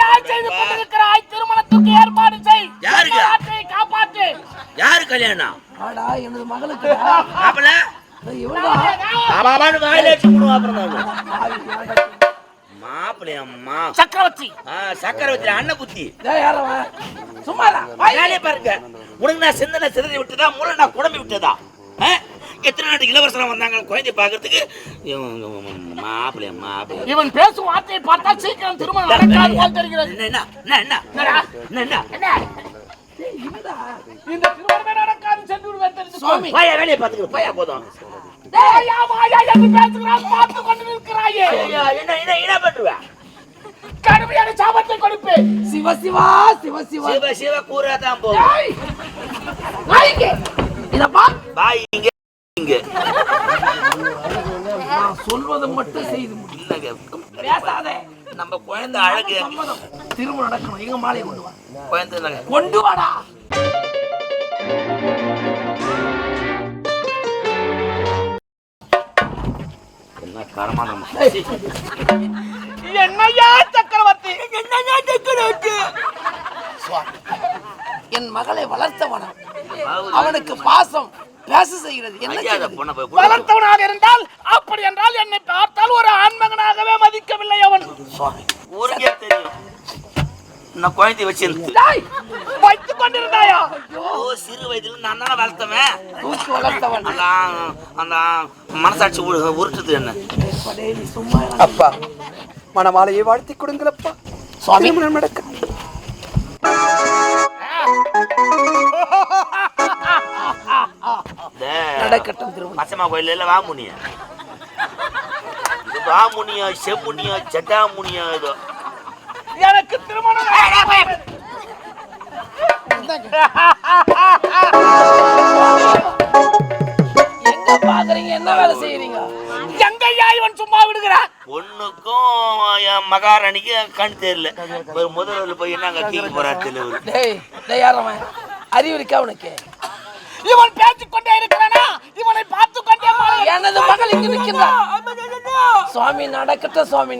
யார் செய்து கொண்டிருக்கிறாய்? திருமணத்துக்கு ஏற்பாடு செய். யாருக்கு? எங்கள் ஆட்சியை காப்பாற்று. யாரு கல்யாணம்? ஆடா எனது மகளுக்கு மாப்பிள? பாபான்னு வாயில வச்சு விடுவோம் அப்புறம் தான் மாப்பிள்ளை அம்மா. சக்கரவர்த்தி. சக்கரவர்த்தி அண்ணன் புத்தி டேய் யாரவன் சும்மாடா வேலையை பாருங்க. உனக்கு நான் சிந்தனை சிதறி விட்டதா மூளை நான் குழம்பி விட்டதா? எத்தனை நாட்டு இளவரசரம் வந்தாங்க? குழந்தை பார்க்கறதுக்கு மாப்பிள்ளை மாப்பிள்ளை. இவன் பேசும் வார்த்தையை பார்த்தா சீக்கிரம் திருமணம் நடக்காது போல் தெரிகிறது. என்ன என்ன என்ன என்ன? என்ன என்ன? இந்த திருமணமே நடக்காது சென்று விடுவேன் தெரிந்து சுவாமி பையா வேலையை பார்த்துக்கணும் பையா போதும். மாயா மாயா என்று பேசுகிறான் பார்த்து கொண்டு நிற்கிறாயே. ஐயா, என்ன என்ன என்ன பண்ணுவேன் கடுமையான சாபத்தை கொடுப்பேன். சிவ சிவா சிவ சிவா. சிவ சிவ கூறா தான் போகும் ஏய். இதப்பா பாய் இங்க. சொல்வதை மட்டும் செய்து முடி இல்லைங்க பேசாதே. நம்ம குழந்தை அழகு. திரும்ப நடக்கணும். எங்க மாலையை கொண்டு வா. குழந்தை கொண்டு வாடா. என்ன காரமான என்னையா சக்கரவர்த்தி? என்னங்க டெக்கரேட் என் மகளை வளர்த்தவன? அவனுக்கு பாசம். பேச செய்கிறது என்ன வளர்த்தவனாக இருந்தால் அப்படி என்றால் என்னை பார்த்தால் ஒரு ஆண்மகனாகவே மதிக்கவில்லை அவன். ஊருக்கே தெரியும். நான் குழந்தை வச்சிருந்து. டேய், வைத்துக் கொண்டிருந்தாயா? ஓ சிறு வயதுல நான் தானே வளர்த்தவன். தூக்கி வளர்த்தவன். அந்த மனசாட்சி உரு- உருட்டுது என்ன. அப்பா மணமாலையை வாழ்த்தி கொடுங்களப்பா சுவாமி. நடக்க நடக்கட்டும் திருமணம். பச்சைமா கோயில் இல்ல வாமுனியா? இது வாமுனியா செம்முனியா ஜட்டாமுனியா இதோ எனக்கு திருமணம் எங்க பாக்குறீங்க? என்ன வேலை செய்யறீங்க? எங்கையா இவன் சும்மா விடுகிறான் பொண்ணுக்கும் என் மகாராணிக்கும் கண் தெரியல. ஒரு முதல்ல போய் என்னங்க தீக்கு போறா தெரியல டேய் டேய் யாரவன் அறிவு இருக்கா உனக்கு? இவன் நிற்கின்றார் சுவாமி நடக்கட்டும் சுவாமி